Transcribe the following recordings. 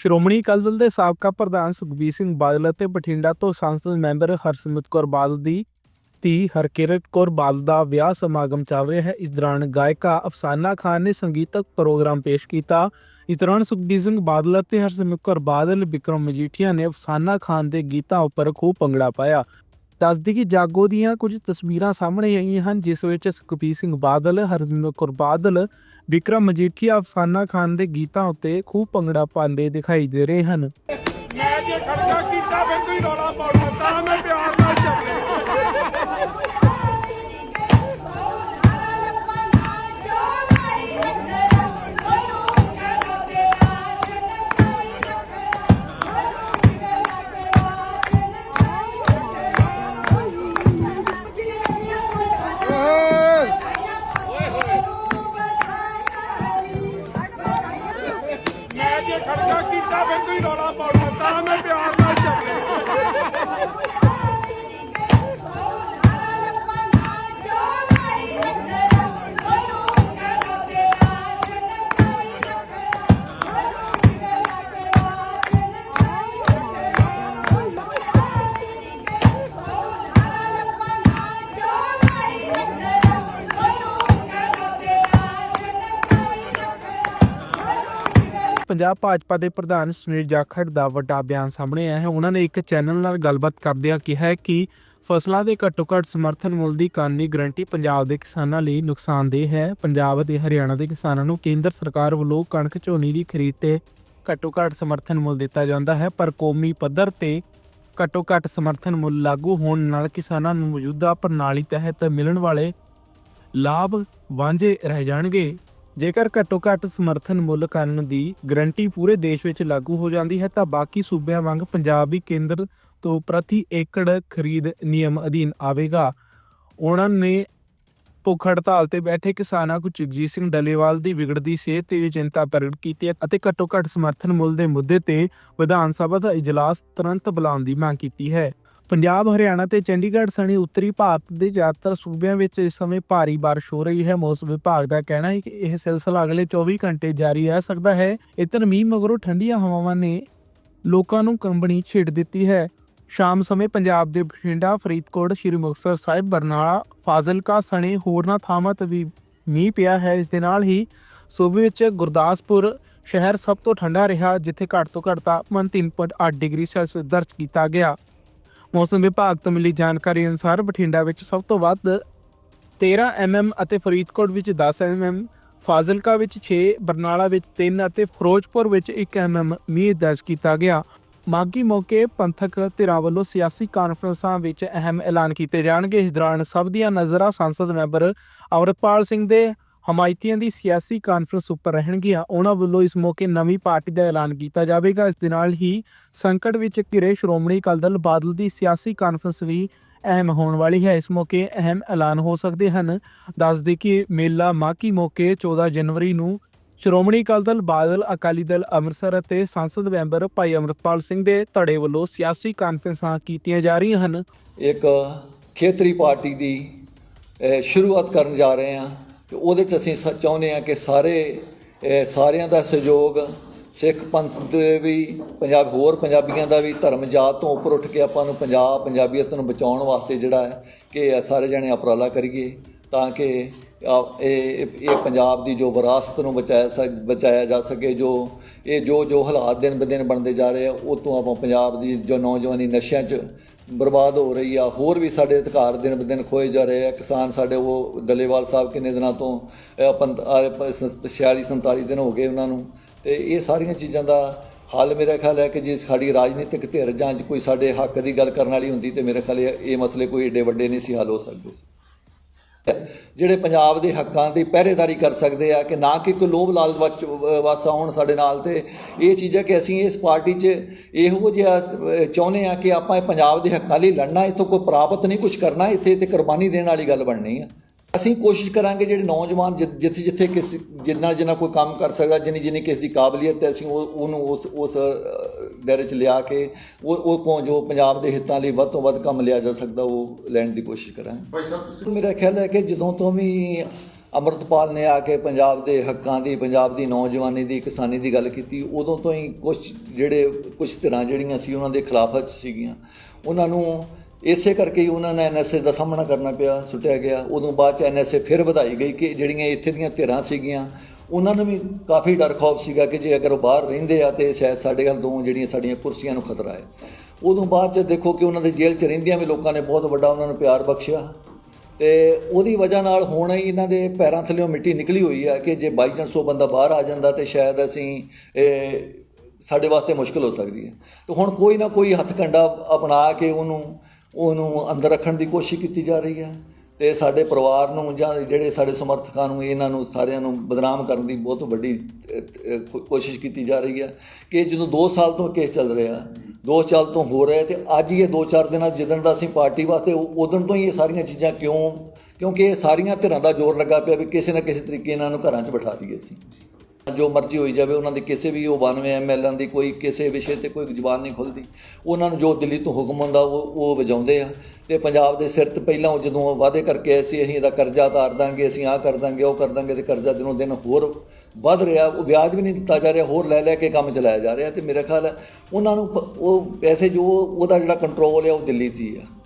ਸ਼੍ਰੋਮਣੀ ਅਕਾਲੀ ਦਲ ਦੇ ਸਾਬਕਾ ਪ੍ਰਧਾਨ ਸੁਖਬੀਰ ਸਿੰਘ ਬਾਦਲ ਅਤੇ ਬਠਿੰਡਾ ਤੋਂ ਸੰਸਦ ਮੈਂਬਰ ਹਰਸਿਮਰਤ ਕੌਰ ਬਾਦਲ ਦੀ ਧੀ ਹਰਕਿਰਤ ਕੌਰ ਬਾਦਲ ਦਾ ਵਿਆਹ ਸਮਾਗਮ ਚੱਲ ਰਿਹਾ ਹੈ। ਇਸ ਦੌਰਾਨ ਗਾਇਕਾ ਅਫਸਾਨਾ ਖਾਨ ਨੇ ਸੰਗੀਤਕ ਪ੍ਰੋਗਰਾਮ ਪੇਸ਼ ਕੀਤਾ। ਇਸ ਦੌਰਾਨ ਸੁਖਬੀਰ ਸਿੰਘ ਬਾਦਲ ਅਤੇ ਹਰਸਿਮਰਤ ਕੌਰ ਬਾਦਲ, ਵਿਕਰਮ ਮਜੀਠੀਆ ਨੇ ਅਫਸਾਨਾ ਖਾਨ ਦੇ ਗੀਤਾਂ ਉੱਪਰ ਖੂਬ ਭੰਗੜਾ ਪਾਇਆ। ਦੱਸਦੀ ਕਿ ਜਾਗੋ ਦੀਆਂ ਕੁਝ ਤਸਵੀਰਾਂ ਸਾਹਮਣੇ ਆਈਆਂ ਹਨ, ਜਿਸ ਵਿੱਚ ਸੁਖਬੀਰ ਸਿੰਘ ਬਾਦਲ, ਹਰਜਿੰਦਰ ਕੌਰ ਬਾਦਲ, ਵਿਕਰਮ ਮਜੀਠੀਆ, ਅਫਸਾਨਾ ਖਾਨ ਦੇ ਗੀਤਾਂ ਉੱਤੇ ਖੂਬ ਭੰਗੜਾ ਪਾਉਂਦੇ ਦਿਖਾਈ ਦੇ ਰਹੇ ਹਨ। ਮੈਂ ਜੇ ਖਰਚਾ ਕੀਤਾ ਫਿਰ ਤੁਸੀਂ ਰੌਲਾ ਪਾਉਣਾ, ਤਾਂ ਮੈਂ ਪਿਆਰ ਪੰਜਾਬ ਭਾਜਪਾ ਦੇ ਪ੍ਰਧਾਨ ਸੁਨੀਲ ਜਾਖੜ ਦਾ ਵੱਡਾ ਬਿਆਨ ਸਾਹਮਣੇ ਆਇਆ ਹੈ। ਉਹਨਾਂ ਨੇ ਇੱਕ ਚੈਨਲ ਨਾਲ ਗੱਲਬਾਤ ਕਰਦਿਆਂ ਕਿਹਾ ਹੈ ਕਿ ਫਸਲਾਂ ਦੇ ਘੱਟੋ-ਘੱਟ ਸਮਰਥਨ ਮੁੱਲ ਦੀ ਕਾਨੂੰਨੀ ਗਰੰਟੀ ਪੰਜਾਬ ਦੇ ਕਿਸਾਨਾਂ ਲਈ ਨੁਕਸਾਨਦੇਹ ਹੈ। ਪੰਜਾਬ ਅਤੇ ਹਰਿਆਣਾ ਦੇ ਕਿਸਾਨਾਂ ਨੂੰ ਕੇਂਦਰ ਸਰਕਾਰ ਵੱਲੋਂ ਕਣਕ ਝੋਨੇ ਦੀ ਖਰੀਦ ਤੇ ਘੱਟੋ-ਘੱਟ ਸਮਰਥਨ ਮੁੱਲ ਦਿੱਤਾ ਜਾਂਦਾ ਹੈ, ਪਰ ਕੌਮੀ ਪੱਧਰ ਤੇ ਘੱਟੋ-ਘੱਟ ਸਮਰਥਨ ਮੁੱਲ ਲਾਗੂ ਹੋਣ ਨਾਲ ਕਿਸਾਨਾਂ ਨੂੰ ਮੌਜੂਦਾ ਪ੍ਰਣਾਲੀ ਤਹਿਤ ਮਿਲਣ ਵਾਲੇ ਲਾਭ ਵਾਂਝੇ ਰਹਿ ਜਾਣਗੇ। ਜੇਕਰ ਘੱਟੋ ਘੱਟ ਸਮਰਥਨ ਮੁੱਲ ਕਾਨੂੰਨ ਦੀ ਗਰੰਟੀ ਪੂਰੇ ਦੇਸ਼ ਵਿੱਚ ਲਾਗੂ ਹੋ ਜਾਂਦੀ ਹੈ, ਤਾਂ ਬਾਕੀ ਸੂਬਿਆਂ ਵਾਂਗ ਪੰਜਾਬ ਵੀ ਕੇਂਦਰ ਤੋਂ ਪ੍ਰਤੀ ਏਕੜ ਖਰੀਦ ਨਿਯਮ ਅਧੀਨ ਆਵੇਗਾ। ਉਹਨਾਂ ਨੇ ਭੁੱਖ ਹੜਤਾਲ ਤੇ ਬੈਠੇ ਕਿਸਾਨਾਂ ਕੁ ਜਗਜੀਤ ਸਿੰਘ ਡੱਲੇਵਾਲ ਦੀ ਵਿਗੜਦੀ ਸਿਹਤ ਤੇ ਵੀ ਚਿੰਤਾ ਪ੍ਰਗਟ ਕੀਤੀ ਹੈ ਅਤੇ ਘੱਟੋ ਘੱਟ ਸਮਰਥਨ ਮੁੱਲ ਦੇ ਮੁੱਦੇ ਤੇ ਵਿਧਾਨ ਸਭਾ ਦਾ ਇਜਲਾਸ ਤੁਰੰਤ ਬੁਲਾਉਣ ਦੀ ਮੰਗ ਕੀਤੀ ਹੈ। ਪੰਜਾਬ, ਹਰਿਆਣਾ ਤੇ ਚੰਡੀਗੜ੍ਹ ਸਣੇ ਉੱਤਰੀ ਭਾਰਤ ਦੇ ਜ਼ਿਆਦਾਤਰ ਸੂਬਿਆਂ ਵਿੱਚ ਇਸ ਸਮੇਂ ਭਾਰੀ ਬਾਰਿਸ਼ ਹੋ ਰਹੀ ਹੈ। ਮੌਸਮ ਵਿਭਾਗ ਦਾ ਕਹਿਣਾ ਹੈ ਕਿ ਇਹ ਸਿਲਸਿਲਾ ਅਗਲੇ 24 ਘੰਟੇ ਜਾਰੀ ਰਹਿ ਸਕਦਾ ਹੈ। ਇਤਨ ਮੀਂਹ ਮਗਰੋਂ ਠੰਡੀਆਂ ਹਵਾਵਾਂ ਨੇ ਲੋਕਾਂ ਨੂੰ ਕੰਬਣੀ ਛੇੜ ਦਿੱਤੀ ਹੈ। ਸ਼ਾਮ ਸਮੇਂ ਪੰਜਾਬ ਦੇ ਬਠਿੰਡਾ, ਫਰੀਦਕੋਟ, ਸ਼੍ਰੀ ਮੁਕਤਸਰ ਸਾਹਿਬ, ਬਰਨਾਲਾ, ਫਾਜ਼ਿਲਕਾ ਸਣੇ ਹੋਰਨਾਂ ਥਾਵਾਂ ਤੇ ਵੀ ਮੀਂਹ ਪਿਆ ਹੈ। ਇਸ ਦੇ ਨਾਲ ਹੀ ਸੂਬੇ ਵਿੱਚ ਗੁਰਦਾਸਪੁਰ ਸ਼ਹਿਰ ਸਭ ਤੋਂ ਠੰਡਾ ਰਿਹਾ, ਜਿੱਥੇ ਘੱਟ ਤੋਂ ਘੱਟ ਤਾਪਮਾਨ 3.8 ਡਿਗਰੀ ਸੈਲਸੀਅਸ ਦਰਜ ਕੀਤਾ ਗਿਆ। ਮੌਸਮ ਵਿਭਾਗ ਤੋਂ ਮਿਲੀ ਜਾਣਕਾਰੀ ਅਨੁਸਾਰ ਬਠਿੰਡਾ ਵਿੱਚ ਸਭ ਤੋਂ ਵੱਧ 13 mm ਅਤੇ ਫਰੀਦਕੋਟ ਵਿੱਚ 10 mm ਫਾਜ਼ਿਲਕਾ ਵਿੱਚ 6 ਬਰਨਾਲਾ ਵਿੱਚ 3 ਅਤੇ ਫਿਰੋਜ਼ਪੁਰ ਵਿੱਚ 1 mm ਮੀਂਹ ਦਰਜ ਕੀਤਾ ਗਿਆ। ਮਾਗੀ ਮੌਕੇ ਪੰਥਕ ਧਿਰਾਂ ਵੱਲੋਂ ਸਿਆਸੀ ਕਾਨਫਰੰਸਾਂ ਵਿੱਚ ਅਹਿਮ ਐਲਾਨ ਕੀਤੇ ਜਾਣਗੇ। ਇਸ ਦੌਰਾਨ ਸਭ ਦੀਆਂ ਨਜ਼ਰਾਂ ਸੰਸਦ ਮੈਂਬਰ ਅਮਰਪਾਲ ਸਿੰਘ ਦੇ ਹਮਾਇਤੀਆਂ ਦੀ ਸਿਆਸੀ ਕਾਨਫਰੰਸ ਉੱਪਰ ਰਹਿਣਗੀਆਂ, ਉਹਨਾਂ ਵੱਲੋਂ ਇਸ ਮੌਕੇ ਨਵੀਂ ਪਾਰਟੀ ਦਾ ਐਲਾਨ ਕੀਤਾ ਜਾਵੇਗਾ। ਇਸ ਦੇ ਨਾਲ ਹੀ ਸੰਕਟ ਵਿੱਚ ਘਿਰੇ ਸ਼੍ਰੋਮਣੀ ਅਕਾਲੀ ਦਲ ਬਾਦਲ ਦੀ ਸਿਆਸੀ ਕਾਨਫਰੰਸ ਵੀ ਅਹਿਮ ਹੋਣ ਵਾਲੀ ਹੈ। ਇਸ ਮੌਕੇ ਅਹਿਮ ਐਲਾਨ ਹੋ ਸਕਦੇ ਹਨ। ਦੱਸਦੇ ਕਿ ਮੇਲਾ ਮਾਕੀ ਮੌਕੇ 14 ਜਨਵਰੀ ਨੂੰ ਸ਼੍ਰੋਮਣੀ ਅਕਾਲੀ ਦਲ ਬਾਦਲ, ਅਕਾਲੀ ਦਲ ਅੰਮ੍ਰਿਤਸਰ ਅਤੇ ਸੰਸਦ ਮੈਂਬਰ ਭਾਈ ਅਮਰਤਪਾਲ ਸਿੰਘ ਦੇ ਧੜੇ ਵੱਲੋਂ ਸਿਆਸੀ ਕਾਨਫਰੰਸਾਂ ਕੀਤੀਆਂ ਜਾ ਰਹੀਆਂ ਹਨ। ਇੱਕ ਖੇਤਰੀ ਪਾਰਟੀ ਦੀ ਸ਼ੁਰੂਆਤ ਕਰਨ ਜਾ ਰਹੇ ਹਾਂ। ਤੇ ਉਹਦੇ ਚ ਅਸੀਂ ਸ- ਚਾਹੁੰਦੇ ਹਾਂ ਕਿ ਸਾਰੇ ਸਾਰਿਆਂ ਦਾ ਸਹਿਯੋਗ ਸਿੱਖ ਪੰਥ ਦੇ ਵੀ, ਪੰਜਾਬ ਹੋਰ ਪੰਜਾਬੀਆਂ ਦਾ ਵੀ ਧਰਮ ਜਾਤ ਤੋਂ ਉੱਪਰ ਉੱਠ ਕੇ ਆਪਾਂ ਨੂੰ ਪੰਜਾਬ, ਪੰਜਾਬੀਅਤ ਨੂੰ ਬਚਾਉਣ ਵਾਸਤੇ ਜਿਹੜਾ ਹੈ ਕਿ ਸਾਰੇ ਜਣੇ ਉਪਰਾਲਾ ਕਰੀਏ ਤਾਂ ਕਿ ਇਹ ਇਹ ਪੰਜਾਬ ਦੀ ਜੋ ਵਿਰਾਸਤ ਨੂੰ ਬਚਾਇਆ ਸਕ, ਬਚਾਇਆ ਜਾ ਸਕੇ, ਜੋ ਇਹ ਜੋ ਜੋ ਹਾਲਾਤ ਦਿਨ ਬ ਦਿਨ ਬਣਦੇ ਜਾ ਰਹੇ ਆ, ਉਹ ਤੋਂ ਆਪਾਂ ਪੰਜਾਬ ਦੀ ਜੋ ਨੌਜਵਾਨੀ ਨਸ਼ਿਆਂ 'ਚ ਬਰਬਾਦ ਹੋ ਰਹੀ ਆ, ਹੋਰ ਵੀ ਸਾਡੇ ਅਧਿਕਾਰ ਦਿਨ ਬ ਦਿਨ ਖੋਏ ਜਾ ਰਹੇ ਆ। ਕਿਸਾਨ ਸਾਡੇ ਉਹ ਡੱਲੇਵਾਲ ਸਾਹਿਬ ਕਿੰਨੇ ਦਿਨਾਂ ਤੋਂ 46 47 ਦਿਨ ਹੋ ਗਏ ਉਹਨਾਂ ਨੂੰ। ਤੇ ਇਹ ਸਾਰੀਆਂ ਚੀਜ਼ਾਂ ਦਾ ਹੱਲ ਮੇਰਾ ਖਿਆਲ ਹੈ ਕਿ ਜੇ ਸਾਡੀ ਰਾਜਨੀਤਿਕ ਧਿਰ ਜਾਂ ਕੋਈ ਸਾਡੇ ਹੱਕ ਦੀ ਗੱਲ ਕਰਨ ਵਾਲੀ ਹੁੰਦੀ ਤੇ ਮੇਰੇ ਖਿਆਲ ਇਹ ਇਹ ਮਸਲੇ ਕੋਈ ਏਡੇ ਵੱਡੇ ਨਹੀਂ ਸੀ ਹੱਲ ਹੋ ਸਕਦੇ ਸੀ। ਜਿਹੜੇ ਪੰਜਾਬ ਦੇ ਹੱਕਾਂ ਦੀ ਪਹਿਰੇਦਾਰੀ ਕਰ ਸਕਦੇ ਆ ਕਿ ਨਾ ਕਿ ਕੋਈ ਲੋਭ ਲਾਲਚ ਵਸ ਵਸ ਆਉਣ ਸਾਡੇ ਨਾਲ ਤੇ ਇਹ ਚੀਜ਼ ਹੈ ਕਿ ਅਸੀਂ ਇਸ ਪਾਰਟੀ 'ਚ ਇਹੋ ਜਿਹਾ ਚਾਹੁੰਦੇ ਆ ਕਿ ਆਪਾਂ ਇਹ ਪੰਜਾਬ ਦੇ ਹੱਕਾਂ ਲਈ ਲੜਨਾ, ਇਥੋਂ ਕੋਈ ਪ੍ਰਾਪਤ ਨਹੀਂ ਕੁਝ ਕਰਨਾ, ਇੱਥੇ ਤੇ ਕੁਰਬਾਨੀ ਦੇਣ ਵਾਲੀ ਗੱਲ ਬਣਨੀ ਆ। ਅਸੀਂ ਕੋਸ਼ਿਸ਼ ਕਰਾਂਗੇ ਜਿਹੜੇ ਨੌਜਵਾਨ ਜਿੱਥੇ ਜਿੱਥੇ ਕਿਸ ਜਿੰਨਾ ਜਿੰਨਾ ਕੋਈ ਕੰਮ ਕਰ ਸਕਦਾ ਜਿੰਨੀ ਜਿੰਨੀ ਕਿਸ ਦੀ ਕਾਬਲੀਅਤ ਹੈ ਅਸੀਂ ਉਹ ਉਹਨੂੰ ਉਸ ਉਸ ਦਾਇਰੇ 'ਚ ਲਿਆ ਕੇ ਉਹ ਉਹ ਕੋਲ ਜੋ ਪੰਜਾਬ ਦੇ ਹਿੱਤਾਂ ਲਈ ਵੱਧ ਤੋਂ ਵੱਧ ਕੰਮ ਲਿਆ ਜਾ ਸਕਦਾ ਉਹ ਲੈਣ ਦੀ ਕੋਸ਼ਿਸ਼ ਕਰਾਂਗੇ। ਮੇਰਾ ਖਿਆਲ ਹੈ ਕਿ ਜਦੋਂ ਤੋਂ ਵੀ ਅੰਮ੍ਰਿਤਪਾਲ ਨੇ ਆ ਕੇ ਪੰਜਾਬ ਦੇ ਹੱਕਾਂ ਦੀ ਪੰਜਾਬ ਦੀ ਨੌਜਵਾਨੀ ਦੀ ਕਿਸਾਨੀ ਦੀ ਗੱਲ ਕੀਤੀ ਉਦੋਂ ਤੋਂ ਹੀ ਕੁਝ ਜਿਹੜੇ ਕੁਝ ਧਿਰਾਂ ਜਿਹੜੀਆਂ ਸੀ ਉਹਨਾਂ ਦੇ ਖਿਲਾਫਤ ਸੀਗੀਆਂ। ਉਹਨਾਂ ਨੂੰ ਇਸੇ ਕਰਕੇ ਹੀ ਉਹਨਾਂ ਨੇ ਐਨਐਸਏ ਦਾ ਸਾਹਮਣਾ ਕਰਨਾ ਪਿਆ, ਸੁੱਟਿਆ ਗਿਆ। ਉਦੋਂ ਬਾਅਦ ਚ ਐਨਐਸਏ ਫਿਰ ਵਧਾਈ ਗਈ ਕਿ ਜਿਹੜੀਆਂ ਇੱਥੇ ਦੀਆਂ ਧਿਰਾਂ ਸੀਗੀਆਂ, ਉਹਨਾਂ ਨੂੰ ਵੀ ਕਾਫੀ ਡਰ ਖੌਫ ਸੀਗਾ ਕਿ ਜੇ ਅਗਰ ਉਹ ਬਾਹਰ ਰਹਿੰਦੇ ਆ ਤੇ ਸ਼ਾਇਦ ਸਾਡੇ ਵੱਲ ਦੋ ਜਿਹੜੀਆਂ ਸਾਡੀਆਂ ਕੁਰਸੀਆਂ ਨੂੰ ਖਤਰਾ ਹੈ। ਉਦੋਂ ਬਾਅਦ ਚ ਦੇਖੋ ਕਿ ਉਹਨਾਂ ਦੇ ਜੇਲ੍ਹ ਚ ਰਹਿੰਦਿਆਂ ਵੀ ਲੋਕਾਂ ਨੇ ਬਹੁਤ ਵੱਡਾ ਉਹਨਾਂ ਨੂੰ ਪਿਆਰ ਬਖਸ਼ਿਆ। ਤੇ ਉਹਦੀ ਵਜ੍ਹਾ ਨਾਲ ਹੁਣ ਹੀ ਇਹਨਾਂ ਦੇ ਪੈਰਾਂ ਥੱਲੇੋਂ ਮਿੱਟੀ ਨਿਕਲੀ ਹੋਈ ਆ ਕਿ ਜੇ ਬਾਈ ਚਾਂਸ ਉਹ ਬੰਦਾ ਬਾਹਰ ਆ ਜਾਂਦਾ ਤੇ ਸ਼ਾਇਦ ਅਸੀਂ, ਇਹ, ਸਾਡੇ ਵਾਸਤੇ ਮੁਸ਼ਕਲ ਹੋ ਸਕਦੀ ਹੈ। ਤੇ ਹੁਣ ਕੋਈ ਨਾ ਕੋਈ ਹੱਥ ਕੰਡਾ ਅਪਣਾ ਕੇ ਉਹਨੂੰ ਉਹਨੂੰ ਅੰਦਰ ਰੱਖਣ ਦੀ ਕੋਸ਼ਿਸ਼ ਕੀਤੀ ਜਾ ਰਹੀ ਹੈ ਤੇ ਸਾਡੇ ਪਰਿਵਾਰ ਨੂੰ ਜਾਂ ਜਿਹੜੇ ਸਾਡੇ ਸਮਰਥਕਾਂ ਨੂੰ ਇਹਨਾਂ ਨੂੰ ਸਾਰਿਆਂ ਨੂੰ ਬਦਨਾਮ ਕਰਨ ਦੀ ਬਹੁਤ ਵੱਡੀ ਕੋਸ਼ਿਸ਼ ਕੀਤੀ ਜਾ ਰਹੀ ਹੈ ਕਿ ਜਦੋਂ 2 ਸਾਲ ਤੋਂ ਕੇਸ ਚੱਲ ਰਿਹਾ, ਦੋ ਸਾਲ ਤੋਂ ਹੋ ਰਿਹਾ ਤੇ ਅੱਜ ਹੀ ਇਹ 2-4 ਦਿਨਾਂ ਜਿੱਦਣ ਦਾ ਅਸੀਂ ਪਾਰਟੀ ਵਾਸਤੇ ਉਦੋਂ ਤੋਂ ਹੀ ਇਹ ਸਾਰੀਆਂ ਚੀਜ਼ਾਂ ਕਿਉਂ, ਕਿਉਂਕਿ ਇਹ ਸਾਰੀਆਂ ਧਿਰਾਂ ਦਾ ਜ਼ੋਰ ਲੱਗਾ ਪਿਆ ਵੀ ਕਿਸੇ ਨਾ ਕਿਸੇ ਤਰੀਕੇ ਇਹਨਾਂ ਨੂੰ ਘਰਾਂ 'ਚ ਬਿਠਾ ਦਈਏ ਅਸੀਂ। ਜੋ ਮਰਜ਼ੀ ਹੋਈ ਜਾਵੇ, ਉਹਨਾਂ ਦੀ ਕਿਸੇ ਵੀ ਉਹ 92 ਐਮਐਲਆਂ ਦੀ ਕੋਈ ਕਿਸੇ ਵਿਸ਼ੇ ਤੇ ਕੋਈ ਜ਼ੁਬਾਨ ਨਹੀਂ ਖੁੱਲਦੀ। ਉਹਨਾਂ ਨੂੰ ਜੋ ਦਿੱਲੀ ਤੋਂ ਹੁਕਮ ਹੁੰਦਾ ਉਹ ਉਹ ਵਜਾਉਂਦੇ ਆ। ਤੇ ਪੰਜਾਬ ਦੇ ਸਿਰ ਤੇ ਪਹਿਲਾਂ ਉਹ ਜਦੋਂ ਵਾਅਦੇ ਕਰਕੇ ਆਏ ਸੀ, ਅਸੀਂ ਇਹਦਾ ਕਰਜ਼ਾ ਉਤਾਰ ਦਾਂਗੇ, ਅਸੀਂ ਆਹ ਕਰ ਦਾਂਗੇ, ਉਹ ਕਰ ਦਾਂਗੇ, ਤੇ ਕਰਜ਼ਾ ਦਿਨੋਂ ਦਿਨ ਹੋਰ ਵੱਧ ਰਿਹਾ, ਉਹ ਵਿਆਜ ਵੀ ਨਹੀਂ ਦਿੱਤਾ ਜਾ ਰਿਹਾ, ਹੋਰ ਲੈ ਲੈ ਕੇ ਕੰਮ ਚਲਾਇਆ ਜਾ ਰਿਹਾ। ਤੇ ਮੇਰਾ ਖਿਆਲ ਹੈ, ਉਹਨਾਂ ਨੂੰ ਉਹ ਪੈਸੇ ਜੋ, ਉਹਦਾ ਜਿਹੜਾ ਕੰਟਰੋਲ ਹੈ ਉਹ ਦਿੱਲੀ 'ਚ ਹੀ ਆ।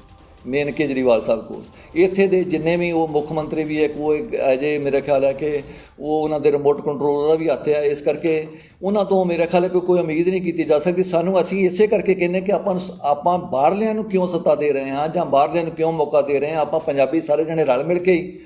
ਮੇਨ ਕੇਜਰੀਵਾਲ ਸਾਹਿਬ ਕੋਲ। ਇੱਥੇ ਦੇ ਜਿੰਨੇ ਵੀ ਉਹ ਮੁੱਖ ਮੰਤਰੀ ਵੀ ਹੈ ਉਹ ਇੱਕ ਅਜੇ ਮੇਰੇ ਖਿਆਲ ਹੈ ਕਿ ਉਹ ਉਹਨਾਂ ਦੇ ਰਿਮੋਟ ਕੰਟਰੋਲ ਦਾ ਵੀ ਹੱਥ ਹੈ। ਇਸ ਕਰਕੇ ਉਹਨਾਂ ਤੋਂ ਮੇਰਾ ਖਿਆਲ ਹੈ ਕਿ ਕੋਈ ਉਮੀਦ ਨਹੀਂ ਕੀਤੀ ਜਾ ਸਕਦੀ। ਸਾਨੂੰ ਅਸੀਂ ਇਸੇ ਕਰਕੇ ਕਹਿੰਦੇ ਕਿ ਆਪਾਂ ਆਪਾਂ ਬਾਹਰਲਿਆਂ ਨੂੰ ਕਿਉਂ ਸੱਤਾ ਦੇ ਰਹੇ ਹਾਂ ਜਾਂ ਬਾਹਰਲਿਆਂ ਨੂੰ ਕਿਉਂ ਮੌਕਾ ਦੇ ਰਹੇ ਹਾਂ? ਆਪਾਂ ਪੰਜਾਬੀ ਸਾਰੇ ਜਣੇ ਰਲ ਮਿਲ ਕੇ ਹੀ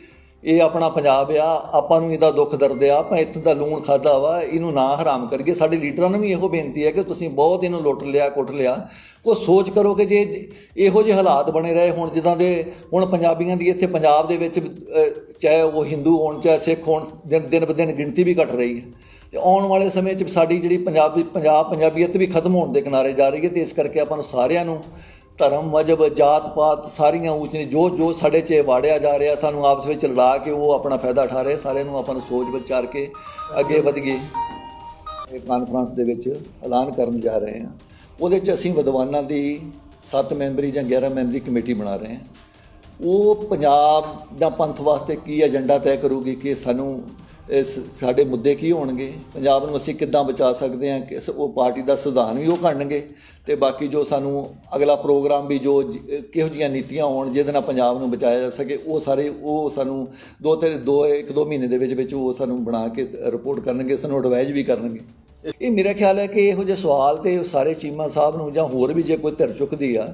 ਇਹ ਆਪਣਾ ਪੰਜਾਬ ਆ, ਆਪਾਂ ਨੂੰ ਇਹਦਾ ਦੁੱਖ ਦਰਦ ਆ ਆਪਾਂ ਇੱਥੇ ਦਾ ਲੂਣ ਖਾਦਾ ਵਾ, ਇਹਨੂੰ ਨਾ ਹਰਾਮ ਕਰੀਏ। ਸਾਡੇ ਲੀਡਰਾਂ ਨੂੰ ਵੀ ਇਹੋ ਬੇਨਤੀ ਹੈ ਕਿ ਤੁਸੀਂ ਬਹੁਤ ਇਹਨੂੰ ਲੁੱਟ ਲਿਆ, ਕੁੱਟ ਲਿਆ। ਕੋ ਸੋਚ ਕਰੋ ਕਿ ਜੇ ਇਹੋ ਜਿਹੇ ਹਾਲਾਤ ਬਣੇ ਰਹੇ ਹੁਣ, ਜਿੱਦਾਂ ਦੇ ਹੁਣ ਪੰਜਾਬੀਆਂ ਦੀ ਇੱਥੇ ਪੰਜਾਬ ਦੇ ਵਿੱਚ ਚਾਹੇ ਉਹ ਹਿੰਦੂ ਹੋਣ, ਚਾਹੇ ਸਿੱਖ ਹੋਣ, ਦਿਨ ਦਿਨ ਬ ਦਿਨ ਗਿਣਤੀ ਵੀ ਘਟ ਰਹੀ ਹੈ। ਤੇ ਆਉਣ ਵਾਲੇ ਸਮੇਂ 'ਚ ਸਾਡੀ ਜਿਹੜੀ ਪੰਜਾਬੀ, ਪੰਜਾਬ ਪੰਜਾਬੀਅਤ ਵੀ ਖਤਮ ਹੋਣ ਦੇ ਕਿਨਾਰੇ ਜਾ ਰਹੀ ਹੈ ਤੇ ਇਸ ਕਰਕੇ ਆਪਾਂ ਨੂੰ ਸਾਰਿਆਂ ਨੂੰ ਧਰਮ ਮਜਬ ਜਾਤ ਪਾਤ ਸਾਰੀਆਂ ਊਚ ਨੇ। ਜੋ ਜੋ ਸਾਡੇ 'ਚ ਵਾੜਿਆ ਜਾ ਰਿਹਾ, ਸਾਨੂੰ ਆਪਸ ਵਿੱਚ ਲੜਾ ਕੇ ਉਹ ਆਪਣਾ ਫਾਇਦਾ ਉਠਾ ਰਹੇ। ਸਾਰਿਆਂ ਨੂੰ ਆਪਾਂ ਨੂੰ ਸੋਚ ਵਿਚਾਰ ਕੇ ਅੱਗੇ ਵਧੀਏ ਇਹ ਕਾਨਫਰੰਸ ਦੇ ਵਿੱਚ ਐਲਾਨ ਕਰਨ ਜਾ ਰਹੇ ਹਾਂ। ਉਹਦੇ 'ਚ ਅਸੀਂ ਵਿਦਵਾਨਾਂ ਦੀ 7 ਮੈਂਬਰੀ ਜਾਂ 11 ਮੈਂਬਰੀ ਕਮੇਟੀ ਬਣਾ ਰਹੇ ਹਾਂ। ਉਹ ਪੰਜਾਬ ਜਾਂ ਪੰਥ ਵਾਸਤੇ ਕੀ ਏਜੰਡਾ ਤੈਅ ਕਰੂਗੀ ਕਿ ਸਾਨੂੰ ਸਾਡੇ ਮੁੱਦੇ ਕੀ ਹੋਣਗੇ? ਪੰਜਾਬ ਨੂੰ ਅਸੀਂ ਕਿੱਦਾਂ ਬਚਾ ਸਕਦੇ ਹਾਂ? ਕਿਸ, ਉਹ ਪਾਰਟੀ ਦਾ ਸੰਵਿਧਾਨ ਵੀ ਉਹ ਕਰਨਗੇ ਤੇ ਬਾਕੀ ਜੋ ਸਾਨੂੰ ਅਗਲਾ ਪ੍ਰੋਗਰਾਮ ਵੀ ਜੋ ਕਿਹੋ ਜੀਆਂ ਨੀਤੀਆਂ ਹੋਣ ਜਿਹਦੇ ਨਾਲ ਪੰਜਾਬ ਨੂੰ ਬਚਾਇਆ ਜਾ ਸਕੇ, ਉਹ ਸਾਰੇ ਉਹ ਸਾਨੂੰ ਦੋ ਤੇ, ਦੋ, ਇੱਕ, ਦੋ ਮਹੀਨੇ ਦੇ ਵਿੱਚ ਵਿੱਚ ਉਹ ਸਾਨੂੰ ਬਣਾ ਕੇ ਰਿਪੋਰਟ ਕਰਨਗੇ, ਸਾਨੂੰ ਐਡਵਾਈਜ਼ ਵੀ ਕਰਨਗੇ। ਇਹ ਮੇਰਾ ਖਿਆਲ ਹੈ ਕਿ ਇਹੋ ਜਿਹੇ ਸਵਾਲ ਤੇ ਸਾਰੇ ਚੀਮਾ ਸਾਹਿਬ ਨੂੰ ਜਾਂ ਹੋਰ ਵੀ ਜੇ ਕੋਈ ਧਿਰ ਚੁੱਕਦੀ ਆ,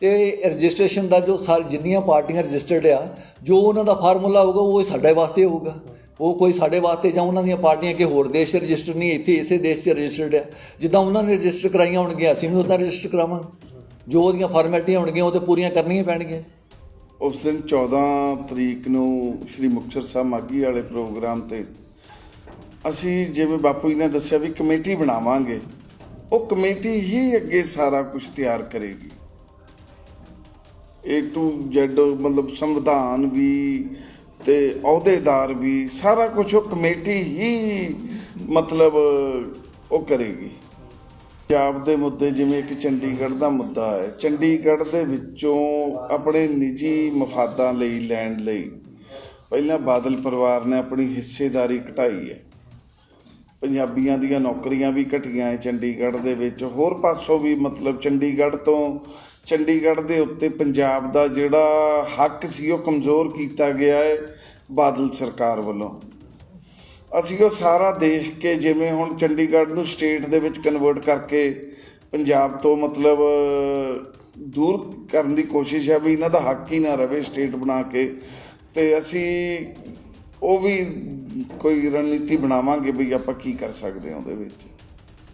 ਤੇ ਰਜਿਸਟ੍ਰੇਸ਼ਨ ਦਾ ਜੋ ਸਾਰੀ, ਜਿੰਨੀਆਂ ਪਾਰਟੀਆਂ ਰਜਿਸਟਰਡ ਆ, ਜੋ ਉਹਨਾਂ ਦਾ ਫਾਰਮੂਲਾ ਹੋਊਗਾ, ਉਹ ਸਾਡੇ ਵਾਸਤੇ ਹੋਊਗਾ। ਉਹ ਕੋਈ ਸਾਡੇ ਵਾਸਤੇ ਜਾਂ ਉਹਨਾਂ ਦੀਆਂ ਪਾਰਟੀਆਂ ਕਿ ਹੋਰ ਦੇਸ਼ 'ਚ ਰਜਿਸਟਰ ਨਹੀਂ, ਇੱਥੇ ਇਸੇ ਦੇਸ਼ 'ਚ ਰਜਿਸਟਰਡ ਆ ਜਿੱਦਾਂ ਉਹਨਾਂ ਨੇ ਰਜਿਸਟਰ ਕਰਾਈਆਂ ਹੋਣਗੀਆਂ, ਅਸੀਂ ਵੀ ਉੱਦਾਂ ਰਜਿਸਟਰ ਕਰਾਵਾਂਗੇ। ਜੋ ਉਹਦੀਆਂ ਫਾਰਮੈਲਿਟੀਆਂ ਹੋਣਗੀਆਂ, ਉਹ ਤੇ ਪੂਰੀਆਂ ਕਰਨੀਆਂ ਪੈਣਗੀਆਂ। ਉਸ ਦਿਨ 14 ਤਰੀਕ ਨੂੰ ਸ਼੍ਰੀ ਮੁਕਤਸਰ ਸਾਹਿਬ ਮਾਗੀ ਵਾਲੇ ਪ੍ਰੋਗਰਾਮ ਤੇ ਅਸੀਂ ਜਿਵੇਂ ਬਾਪੂ ਜੀ ਨੇ ਦੱਸਿਆ ਵੀ ਕਮੇਟੀ ਬਣਾਵਾਂਗੇ, ਉਹ ਕਮੇਟੀ ਹੀ ਅੱਗੇ ਸਾਰਾ ਕੁਝ ਤਿਆਰ ਕਰੇਗੀ। ਏ ਟੂ ਜ਼ੈਡ ਮਤਲਬ ਸੰਵਿਧਾਨ ਵੀ ਤੇ ਅਹੁਦੇਦਾਰ ਵੀ ਸਾਰਾ ਕੁਝ ਉਹ ਕਮੇਟੀ ਹੀ ਮਤਲਬ ਉਹ ਕਰੇਗੀ। ਪੰਜਾਬ ਦੇ ਮੁੱਦੇ ਜਿਵੇਂ ਇੱਕ ਚੰਡੀਗੜ੍ਹ ਦਾ ਮੁੱਦਾ ਹੈ। ਚੰਡੀਗੜ੍ਹ ਦੇ ਵਿੱਚੋਂ ਆਪਣੇ ਨਿੱਜੀ ਮਫਾਦਾਂ ਲਈ ਲੈਣ ਲਈ ਪਹਿਲਾਂ ਬਾਦਲ ਪਰਿਵਾਰ ਨੇ ਆਪਣੀ ਹਿੱਸੇਦਾਰੀ ਘਟਾਈ ਹੈ। ਪੰਜਾਬੀਆਂ ਦੀਆਂ ਨੌਕਰੀਆਂ ਵੀ ਘਟੀਆਂ ਹੈ ਚੰਡੀਗੜ੍ਹ ਦੇ ਵਿੱਚ। ਹੋਰ ਪਾਸੋਂ ਵੀ ਮਤਲਬ ਚੰਡੀਗੜ੍ਹ ਤੋਂ ਚੰਡੀਗੜ੍ਹ ਦੇ ਉੱਤੇ ਪੰਜਾਬ ਦਾ ਜਿਹੜਾ ਹੱਕ ਸੀ ਉਹ ਕਮਜ਼ੋਰ ਕੀਤਾ ਗਿਆ ਹੈ। ਬਾਦਲ ਸਰਕਾਰ ਵੱਲੋਂ। ਅਸੀਂ ਉਹ ਸਾਰਾ ਦੇਖ ਕੇ ਜਿਵੇਂ ਹੁਣ ਚੰਡੀਗੜ੍ਹ ਨੂੰ ਸਟੇਟ ਦੇ ਵਿੱਚ ਕਨਵਰਟ ਕਰਕੇ ਪੰਜਾਬ ਤੋਂ ਮਤਲਬ, ਦੂਰ ਕਰਨ ਦੀ ਕੋਸ਼ਿਸ਼ ਹੈ ਵੀ ਇਹਨਾਂ ਦਾ ਹੱਕ ਹੀ ਨਾ ਰਵੇ ਸਟੇਟ ਬਣਾ ਕੇ। ਤੇ ਅਸੀਂ ਉਹ ਵੀ ਕੋਈ ਰਣਨੀਤੀ ਬਣਾਵਾਂਗੇ ਵੀ ਆਪਾਂ ਕੀ ਕਰ ਸਕਦੇ ਹਾਂ ਉਹਦੇ ਵਿੱਚ।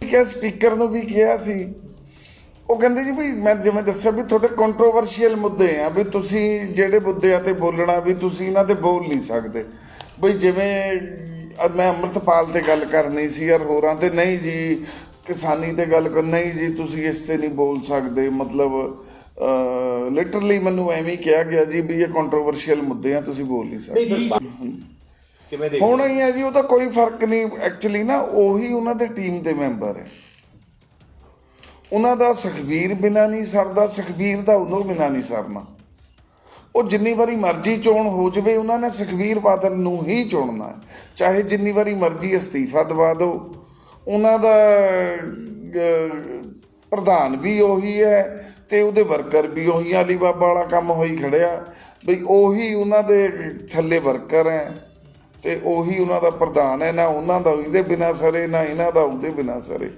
ਕਿਹਾ ਸਪੀਕਰ ਨੂੰ ਵੀ ਕਿਹਾ ਸੀ। ਉਹ ਕਹਿੰਦੇ ਜੀ ਵੀ ਮੈਂ ਜਿਵੇਂ ਦੱਸਿਆ ਵੀ ਤੁਹਾਡੇ ਕੰਟਰੋਵਰਸ਼ੀਅਲ ਮੁੱਦੇ ਆ ਵੀ ਤੁਸੀਂ ਜਿਹੜੇ ਮੁੱਦਿਆਂ ਤੇ ਬੋਲਣਾ ਵੀ ਤੁਸੀਂ ਇਹਨਾਂ ਤੇ ਬੋਲ ਨਹੀਂ ਸਕਦੇ। ਬਈ ਜਿਵੇਂ ਮੈਂ ਅੰਮ੍ਰਿਤਪਾਲ ਤੇ ਗੱਲ ਕਰਨੀ ਸੀ ਯਾਰ ਹੋਰਾਂ ਤੇ ਨਹੀਂ ਜੀ ਕਿਸਾਨੀ ਤੇ ਗੱਲ ਕਰ ਨਹੀਂ ਜੀ ਤੁਸੀਂ ਇਸ ਤੇ ਨਹੀਂ ਬੋਲ ਸਕਦੇ। ਮਤਲਬ ਲਿਟਰਲੀ ਮੈਨੂੰ ਐਵੇਂ ਹੀ ਕਿਹਾ ਗਿਆ ਜੀ ਵੀ ਇਹ ਕੰਟਰੋਵਰਸ਼ੀਅਲ ਮੁੱਦੇ ਆ ਤੁਸੀਂ ਬੋਲ ਨਹੀਂ ਸਕਦੇ। ਹੁਣ ਹੀ? ਹੈ ਜੀ ਉਹਦਾ ਕੋਈ ਫ਼ਰਕ ਨਹੀਂ ਐਕਚੁਅਲੀ ਨਾ ਉਹੀ ਉਹਨਾਂ ਦੇ ਟੀਮ ਦੇ ਮੈਂਬਰ ਹੈ ਉਹਨਾਂ ਦਾ ਸੁਖਬੀਰ ਬਿਨਾ ਨਹੀਂ ਸਰਦਾ ਸੁਖਬੀਰ ਦਾ ਉਦੋਂ ਬਿਨਾ ਨਹੀਂ ਸਰਨਾ। ਉਹ ਜਿੰਨੀ ਵਾਰੀ ਮਰਜ਼ੀ ਚੋਣ ਹੋ ਜਵੇ ਉਹਨਾਂ ਨੇ ਸੁਖਬੀਰ ਬਾਦਲ ਨੂੰ ਹੀ ਚੁਣਨਾ ਚਾਹੇ ਜਿੰਨੀ ਵਾਰੀ ਮਰਜ਼ੀ ਅਸਤੀਫਾ ਦਵਾ ਦਿਓ ਉਹਨਾਂ ਦਾ ਪ੍ਰਧਾਨ ਵੀ ਉਹੀ ਹੈ ਤੇ ਉਹਦੇ ਵਰਕਰ ਵੀ ਉਹੀ ਆ, ਅਲੀ ਬਾਬਾ ਵਾਲਾ ਕੰਮ ਹੋਈ ਖੜਿਆ ਬਈ ਉਹੀ ਉਹਨਾਂ ਦੇ ਥੱਲੇ ਵਰਕਰ ਹੈ ਤੇ ਉਹੀ ਉਹਨਾਂ ਦਾ ਪ੍ਰਧਾਨ ਹੈ ਨਾ ਉਹਨਾਂ ਦਾ ਇਹਦੇ ਬਿਨਾ ਸਰੇ ਨਾ ਇਹਨਾਂ ਦਾ ਉਹਦੇ ਬਿਨਾ ਸਰੇ।